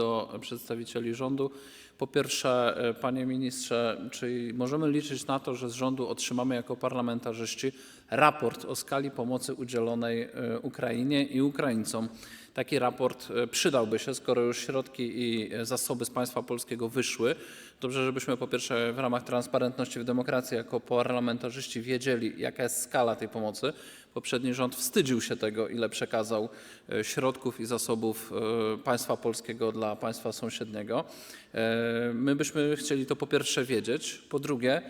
do przedstawicieli rządu. Po pierwsze, e, panie ministrze, czy możemy liczyć na to, że z rządu otrzymamy jako parlamentarzyści raport o skali pomocy udzielonej e, Ukrainie i Ukraińcom? Taki raport e, przydałby się, skoro już środki i zasoby z państwa polskiego wyszły. Dobrze, żebyśmy po pierwsze w ramach transparentności w demokracji jako parlamentarzyści wiedzieli, jaka jest skala tej pomocy. Poprzedni rząd wstydził się tego, ile przekazał środków i zasobów państwa polskiego dla państwa sąsiedniego. E, My byśmy chcieli to po pierwsze wiedzieć. Po drugie,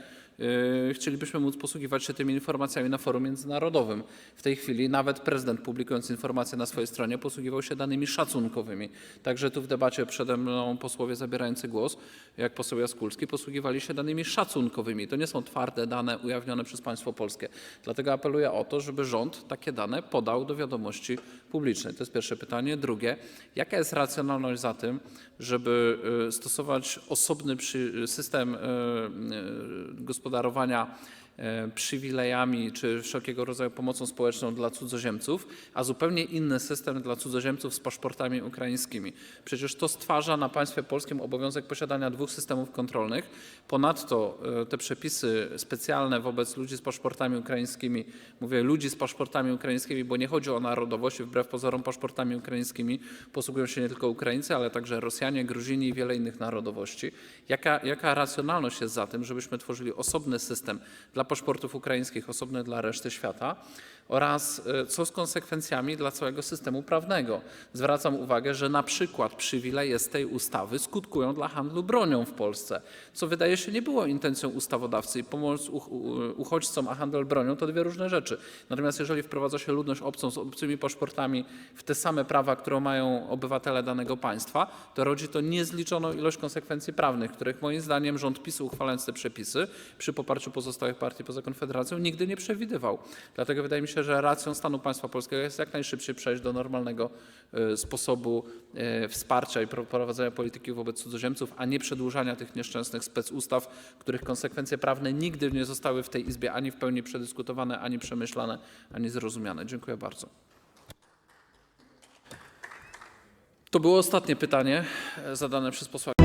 Chcielibyśmy móc posługiwać się tymi informacjami na forum międzynarodowym. W tej chwili nawet prezydent publikując informacje na swojej stronie posługiwał się danymi szacunkowymi. Także tu w debacie przede mną posłowie zabierający głos, jak poseł Jaskulski, posługiwali się danymi szacunkowymi. To nie są twarde dane ujawnione przez państwo polskie. Dlatego apeluję o to, żeby rząd takie dane podał do wiadomości publicznej. To jest pierwsze pytanie. Drugie, jaka jest racjonalność za tym, żeby y, stosować osobny system y, y, gospodarowania przywilejami czy wszelkiego rodzaju pomocą społeczną dla cudzoziemców, a zupełnie inny system dla cudzoziemców z paszportami ukraińskimi. Przecież to stwarza na państwie polskim obowiązek posiadania dwóch systemów kontrolnych. Ponadto y, te przepisy specjalne wobec ludzi z paszportami ukraińskimi, mówię ludzi z paszportami ukraińskimi, bo nie chodzi o narodowość, wbrew pozorom paszportami ukraińskimi posługują się nie tylko Ukraińcy, ale także Rosjanie, Gruzini i wiele innych narodowości. Jaka, jaka racjonalność jest za tym, żebyśmy tworzyli osobny system dla paszportów ukraińskich, osobny dla reszty świata? Oraz y, co z konsekwencjami dla całego systemu prawnego? Zwracam uwagę, że na przykład przywileje z tej ustawy skutkują dla handlu bronią w Polsce, co wydaje się nie było intencją ustawodawcy pomoc uchodźcom, a handel bronią to dwie różne rzeczy. Natomiast jeżeli wprowadza się ludność obcą z obcymi paszportami w te same prawa, które mają obywatele danego państwa, to rodzi to niezliczoną ilość konsekwencji prawnych, których moim zdaniem rząd PiSu uchwalając te przepisy przy poparciu pozostałych partii poza Konfederacją nigdy nie przewidywał. Dlatego wydaje mi się, że racją stanu państwa polskiego jest jak najszybciej przejść do normalnego e, sposobu e, wsparcia i pro- prowadzenia polityki wobec cudzoziemców, a nie przedłużania tych nieszczęsnych specustaw, których konsekwencje prawne nigdy nie zostały w tej Izbie ani w pełni przedyskutowane, ani przemyślane, ani zrozumiane. Dziękuję bardzo. To było ostatnie pytanie e, zadane przez posła.